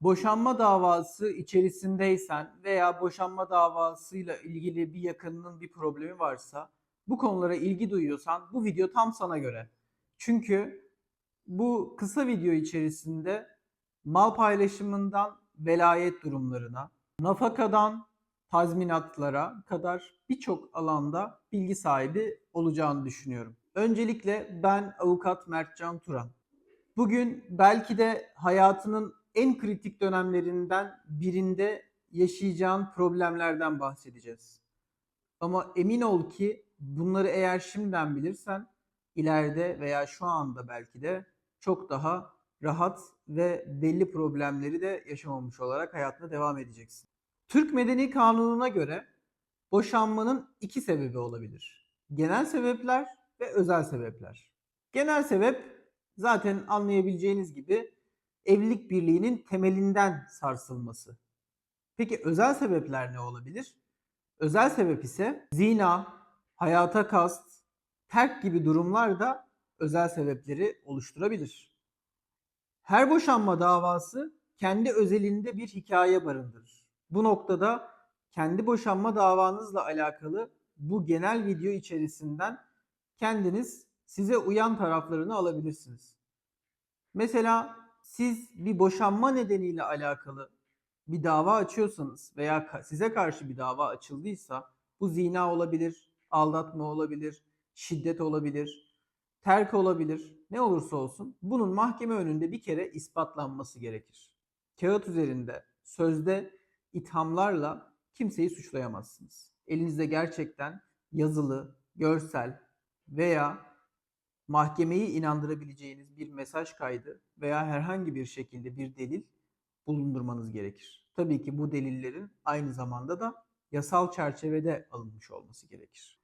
Boşanma davası içerisindeysen veya boşanma davasıyla ilgili bir yakınının bir problemi varsa, bu konulara ilgi duyuyorsan bu video tam sana göre. Çünkü bu kısa video içerisinde mal paylaşımından velayet durumlarına, nafakadan tazminatlara kadar birçok alanda bilgi sahibi olacağını düşünüyorum. Öncelikle ben avukat Mertcan Turan. Bugün belki de hayatının en kritik dönemlerinden birinde yaşayacağın problemlerden bahsedeceğiz. Ama emin ol ki bunları eğer şimdiden bilirsen ileride veya şu anda belki de çok daha rahat ve belli problemleri de yaşamamış olarak hayatına devam edeceksin. Türk Medeni Kanunu'na göre boşanmanın iki sebebi olabilir. Genel sebepler ve özel sebepler. Genel sebep zaten anlayabileceğiniz gibi evlilik birliğinin temelinden sarsılması. Peki özel sebepler ne olabilir? Özel sebep ise zina, hayata kast, terk gibi durumlar da özel sebepleri oluşturabilir. Her boşanma davası kendi özelinde bir hikaye barındırır. Bu noktada kendi boşanma davanızla alakalı bu genel video içerisinden kendiniz size uyan taraflarını alabilirsiniz. Mesela siz bir boşanma nedeniyle alakalı bir dava açıyorsanız veya size karşı bir dava açıldıysa bu zina olabilir, aldatma olabilir, şiddet olabilir, terk olabilir, ne olursa olsun bunun mahkeme önünde bir kere ispatlanması gerekir. Kağıt üzerinde, sözde ithamlarla kimseyi suçlayamazsınız. Elinizde gerçekten yazılı, görsel veya mahkemeyi inandırabileceğiniz bir mesaj kaydı veya herhangi bir şekilde bir delil bulundurmanız gerekir. Tabii ki bu delillerin aynı zamanda da yasal çerçevede alınmış olması gerekir.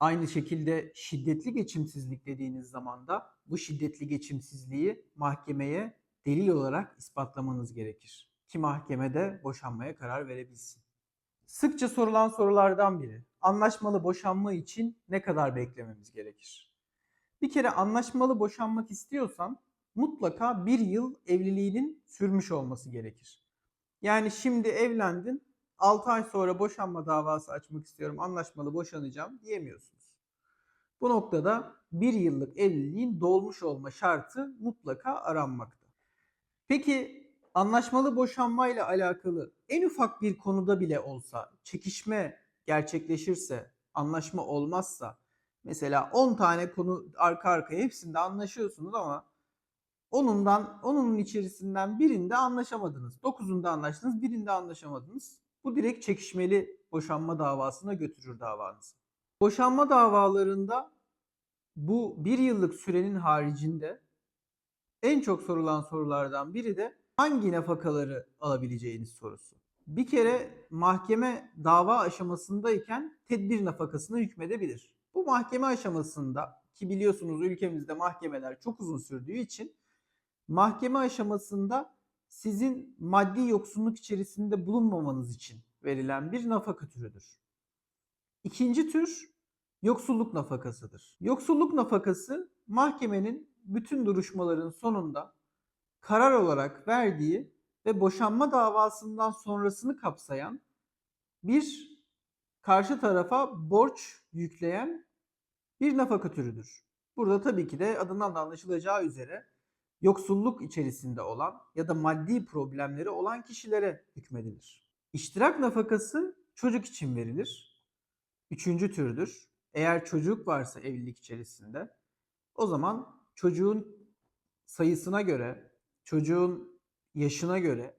Aynı şekilde şiddetli geçimsizlik dediğiniz zaman da bu şiddetli geçimsizliği mahkemeye delil olarak ispatlamanız gerekir. Ki mahkemede boşanmaya karar verebilsin. Sıkça sorulan sorulardan biri. Anlaşmalı boşanma için ne kadar beklememiz gerekir? Bir kere anlaşmalı boşanmak istiyorsan mutlaka bir yıl evliliğinin sürmüş olması gerekir. Yani şimdi evlendin, 6 ay sonra boşanma davası açmak istiyorum, anlaşmalı boşanacağım diyemiyorsunuz. Bu noktada bir yıllık evliliğin dolmuş olma şartı mutlaka aranmakta. Peki anlaşmalı boşanmayla alakalı en ufak bir konuda bile olsa çekişme gerçekleşirse, anlaşma olmazsa mesela 10 tane konu arka arkaya hepsinde anlaşıyorsunuz ama onundan onun içerisinden birinde anlaşamadınız. Dokuzunda anlaştınız, birinde anlaşamadınız. Bu direkt çekişmeli boşanma davasına götürür davanızı. Boşanma davalarında bu bir yıllık sürenin haricinde en çok sorulan sorulardan biri de hangi nafakaları alabileceğiniz sorusu. Bir kere mahkeme dava aşamasındayken tedbir nafakasına hükmedebilir. Bu mahkeme aşamasında ki biliyorsunuz ülkemizde mahkemeler çok uzun sürdüğü için mahkeme aşamasında sizin maddi yoksunluk içerisinde bulunmamanız için verilen bir nafaka türüdür. İkinci tür yoksulluk nafakasıdır. Yoksulluk nafakası mahkemenin bütün duruşmaların sonunda karar olarak verdiği ve boşanma davasından sonrasını kapsayan bir karşı tarafa borç yükleyen bir nafaka türüdür. Burada tabii ki de adından da anlaşılacağı üzere yoksulluk içerisinde olan ya da maddi problemleri olan kişilere hükmedilir. İştirak nafakası çocuk için verilir. Üçüncü türdür. Eğer çocuk varsa evlilik içerisinde o zaman çocuğun sayısına göre, çocuğun yaşına göre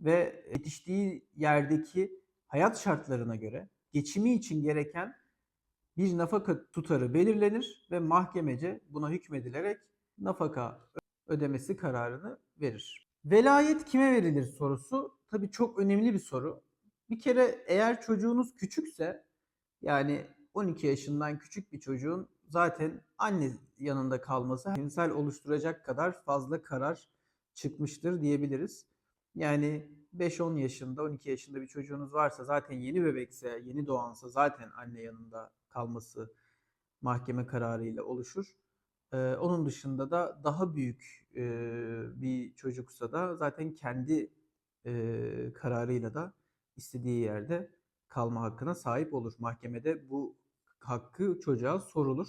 ve yetiştiği yerdeki hayat şartlarına göre geçimi için gereken bir nafaka tutarı belirlenir ve mahkemece buna hükmedilerek nafaka ödemesi kararını verir. Velayet kime verilir sorusu tabii çok önemli bir soru. Bir kere eğer çocuğunuz küçükse yani 12 yaşından küçük bir çocuğun zaten anne yanında kalması emsal oluşturacak kadar fazla karar çıkmıştır diyebiliriz. Yani 5-10 yaşında, 12 yaşında bir çocuğunuz varsa zaten yeni bebekse, yeni doğansa zaten anne yanında kalması mahkeme kararıyla oluşur. Ee, onun dışında da daha büyük e, bir çocuksa da zaten kendi eee, kararıyla da istediği yerde kalma hakkına sahip olur. Mahkemede bu hakkı çocuğa sorulur.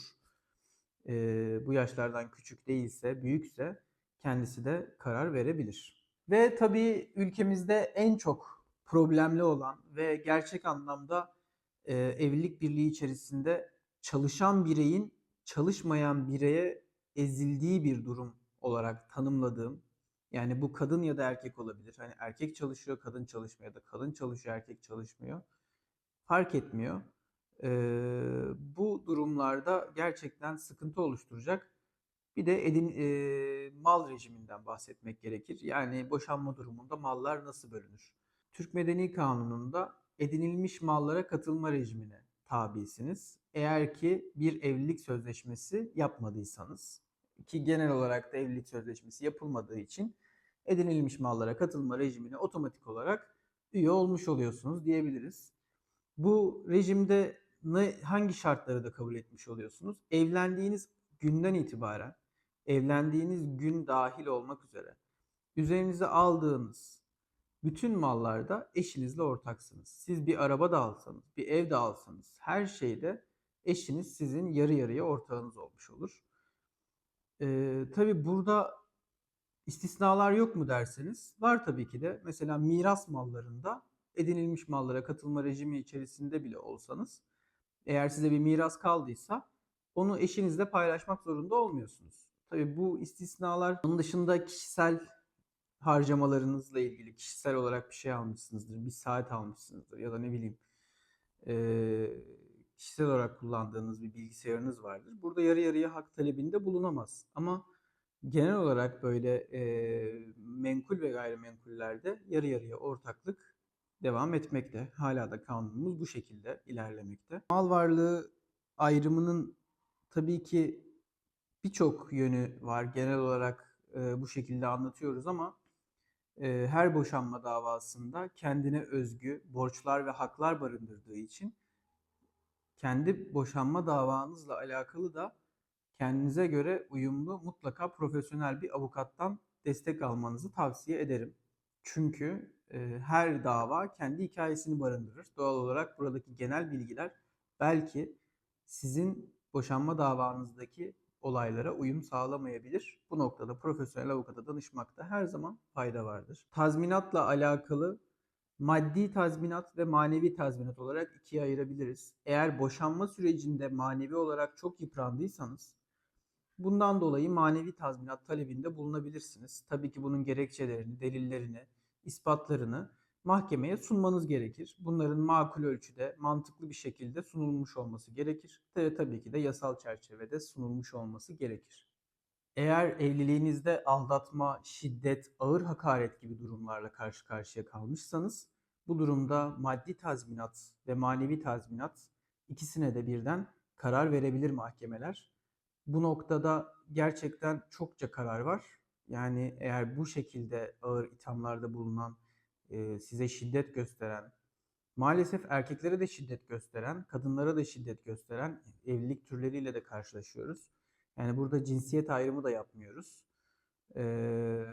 Eee, bu yaşlardan küçük değilse, büyükse kendisi de karar verebilir. Ve tabii ülkemizde en çok problemli olan ve gerçek anlamda eee, evlilik birliği içerisinde çalışan bireyin çalışmayan bireye ezildiği bir durum olarak tanımladığım, yani bu kadın ya da erkek olabilir. Hani erkek çalışıyor, kadın çalışmıyor da kadın çalışıyor, erkek çalışmıyor. Fark etmiyor. Eee, bu durumlarda gerçekten sıkıntı oluşturacak. Bir de edin, eee, mal rejiminden bahsetmek gerekir. Yani boşanma durumunda mallar nasıl bölünür? Türk Medeni Kanunu'nda edinilmiş mallara katılma rejimine tabisiniz. Eğer ki bir evlilik sözleşmesi yapmadıysanız ki genel olarak da evlilik sözleşmesi yapılmadığı için edinilmiş mallara katılma rejimine otomatik olarak üye olmuş oluyorsunuz diyebiliriz. Bu rejimde ne, hangi şartları da kabul etmiş oluyorsunuz? Evlendiğiniz günden itibaren, evlendiğiniz gün dahil olmak üzere üzerinize aldığınız bütün mallarda eşinizle ortaksınız. Siz bir araba da alsanız, bir ev de alsanız her şeyde eşiniz sizin yarı yarıya ortağınız olmuş olur. Ee, tabii burada istisnalar yok mu derseniz var tabii ki de. Mesela miras mallarında edinilmiş mallara katılma rejimi içerisinde bile olsanız eğer size bir miras kaldıysa onu eşinizle paylaşmak zorunda olmuyorsunuz. Tabii bu istisnalar onun dışında kişisel harcamalarınızla ilgili kişisel olarak bir şey almışsınızdır, bir saat almışsınızdır ya da ne bileyim kişisel olarak kullandığınız bir bilgisayarınız vardır. Burada yarı yarıya hak talebinde bulunamaz. Ama genel olarak böyle menkul ve gayrimenkullerde yarı yarıya ortaklık devam etmekte. Hala da kanunumuz bu şekilde ilerlemekte. Mal varlığı ayrımının tabii ki birçok yönü var. Genel olarak e, bu şekilde anlatıyoruz ama e, her boşanma davasında kendine özgü borçlar ve haklar barındırdığı için kendi boşanma davanızla alakalı da kendinize göre uyumlu mutlaka profesyonel bir avukattan destek almanızı tavsiye ederim. Çünkü e, her dava kendi hikayesini barındırır. Doğal olarak buradaki genel bilgiler belki sizin boşanma davanızdaki olaylara uyum sağlamayabilir. Bu noktada profesyonel avukata danışmakta her zaman fayda vardır. Tazminatla alakalı maddi tazminat ve manevi tazminat olarak ikiye ayırabiliriz. Eğer boşanma sürecinde manevi olarak çok yıprandıysanız bundan dolayı manevi tazminat talebinde bulunabilirsiniz. Tabii ki bunun gerekçelerini, delillerini, ispatlarını mahkemeye sunmanız gerekir. Bunların makul ölçüde, mantıklı bir şekilde sunulmuş olması gerekir. Ve tabii ki de yasal çerçevede sunulmuş olması gerekir. Eğer evliliğinizde aldatma, şiddet, ağır hakaret gibi durumlarla karşı karşıya kalmışsanız bu durumda maddi tazminat ve manevi tazminat ikisine de birden karar verebilir mahkemeler. Bu noktada gerçekten çokça karar var. Yani eğer bu şekilde ağır ithamlarda bulunan, e, size şiddet gösteren, maalesef erkeklere de şiddet gösteren, kadınlara da şiddet gösteren evlilik türleriyle de karşılaşıyoruz. Yani burada cinsiyet ayrımı da yapmıyoruz. Ee,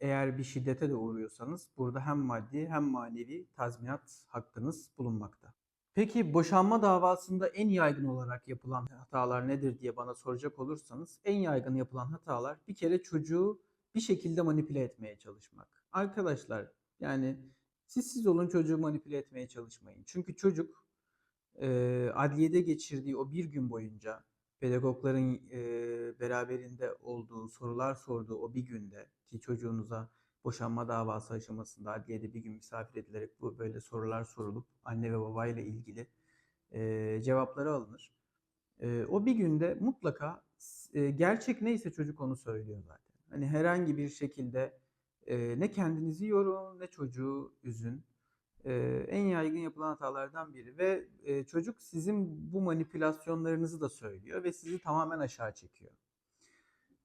eğer bir şiddete de uğruyorsanız burada hem maddi hem manevi tazminat hakkınız bulunmakta. Peki boşanma davasında en yaygın olarak yapılan hatalar nedir diye bana soracak olursanız en yaygın yapılan hatalar bir kere çocuğu bir şekilde manipüle etmeye çalışmak. Arkadaşlar yani siz siz olun çocuğu manipüle etmeye çalışmayın. Çünkü çocuk e, adliyede geçirdiği o bir gün boyunca pedagogların e, beraberinde olduğu, sorular sorduğu o bir günde ki çocuğunuza boşanma davası aşamasında adliyede bir gün misafir edilerek bu böyle sorular sorulup anne ve babayla ilgili e, cevapları alınır. E, o bir günde mutlaka e, gerçek neyse çocuk onu söylüyor zaten. Hani herhangi bir şekilde e, ne kendinizi yorun ne çocuğu üzün. E, en yaygın yapılan hatalardan biri ve e, çocuk sizin bu manipülasyonlarınızı da söylüyor ve sizi tamamen aşağı çekiyor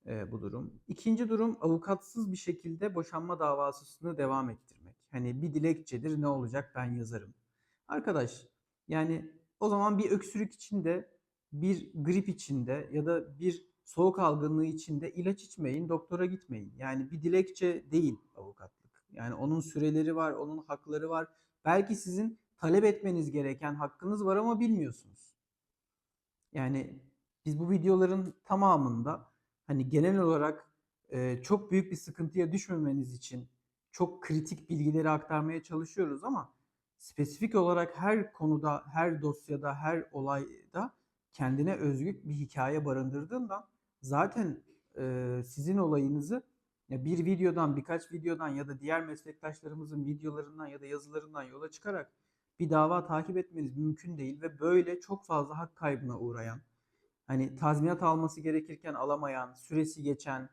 e, bu durum. İkinci durum avukatsız bir şekilde boşanma davasını devam ettirmek. Hani bir dilekçedir ne olacak ben yazarım. Arkadaş yani o zaman bir öksürük içinde, bir grip içinde ya da bir soğuk algınlığı içinde ilaç içmeyin, doktora gitmeyin. Yani bir dilekçe değil avukatlık. Yani onun süreleri var, onun hakları var. Belki sizin talep etmeniz gereken hakkınız var ama bilmiyorsunuz. Yani biz bu videoların tamamında hani genel olarak e, çok büyük bir sıkıntıya düşmemeniz için çok kritik bilgileri aktarmaya çalışıyoruz ama spesifik olarak her konuda, her dosyada, her olayda kendine özgü bir hikaye barındırdığından zaten e, sizin olayınızı ya bir videodan, birkaç videodan ya da diğer meslektaşlarımızın videolarından ya da yazılarından yola çıkarak bir dava takip etmeniz mümkün değil ve böyle çok fazla hak kaybına uğrayan, hani tazminat alması gerekirken alamayan, süresi geçen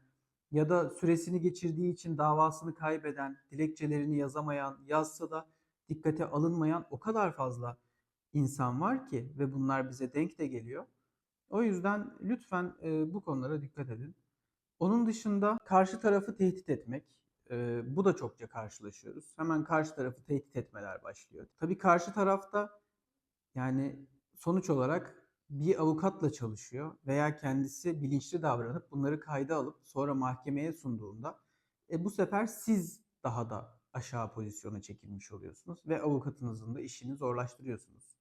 ya da süresini geçirdiği için davasını kaybeden, dilekçelerini yazamayan, yazsa da dikkate alınmayan o kadar fazla insan var ki ve bunlar bize denk de geliyor. O yüzden lütfen e, bu konulara dikkat edin. Onun dışında karşı tarafı tehdit etmek, e, bu da çokça karşılaşıyoruz. Hemen karşı tarafı tehdit etmeler başlıyor. Tabii karşı tarafta yani sonuç olarak bir avukatla çalışıyor veya kendisi bilinçli davranıp bunları kayda alıp sonra mahkemeye sunduğunda e, bu sefer siz daha da aşağı pozisyona çekilmiş oluyorsunuz ve avukatınızın da işini zorlaştırıyorsunuz.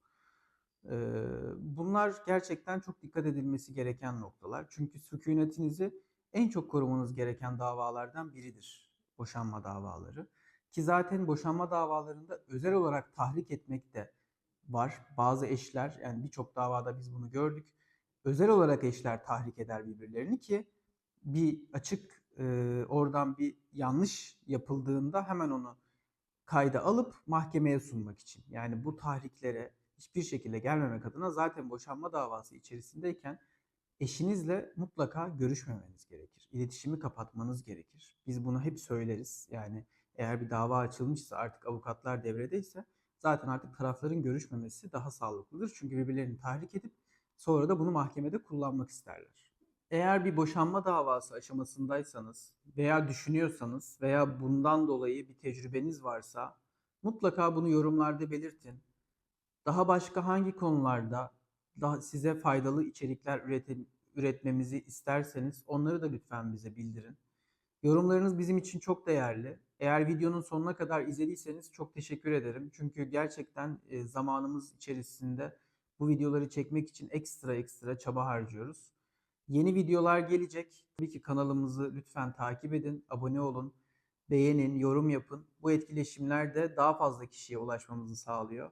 Bunlar gerçekten çok dikkat edilmesi gereken noktalar. Çünkü sükunetinizi en çok korumanız gereken davalardan biridir boşanma davaları. Ki zaten boşanma davalarında özel olarak tahrik etmek de var. Bazı eşler yani birçok davada biz bunu gördük. Özel olarak eşler tahrik eder birbirlerini ki bir açık e, oradan bir yanlış yapıldığında hemen onu kayda alıp mahkemeye sunmak için. Yani bu tahriklere hiçbir şekilde gelmemek adına zaten boşanma davası içerisindeyken eşinizle mutlaka görüşmemeniz gerekir. İletişimi kapatmanız gerekir. Biz bunu hep söyleriz. Yani eğer bir dava açılmışsa artık avukatlar devredeyse zaten artık tarafların görüşmemesi daha sağlıklıdır. Çünkü birbirlerini tahrik edip sonra da bunu mahkemede kullanmak isterler. Eğer bir boşanma davası aşamasındaysanız veya düşünüyorsanız veya bundan dolayı bir tecrübeniz varsa mutlaka bunu yorumlarda belirtin. Daha başka hangi konularda daha size faydalı içerikler üretmemizi isterseniz onları da lütfen bize bildirin. Yorumlarınız bizim için çok değerli. Eğer videonun sonuna kadar izlediyseniz çok teşekkür ederim. Çünkü gerçekten e, zamanımız içerisinde bu videoları çekmek için ekstra ekstra çaba harcıyoruz. Yeni videolar gelecek. Tabii ki kanalımızı lütfen takip edin, abone olun, beğenin, yorum yapın. Bu etkileşimler de daha fazla kişiye ulaşmamızı sağlıyor.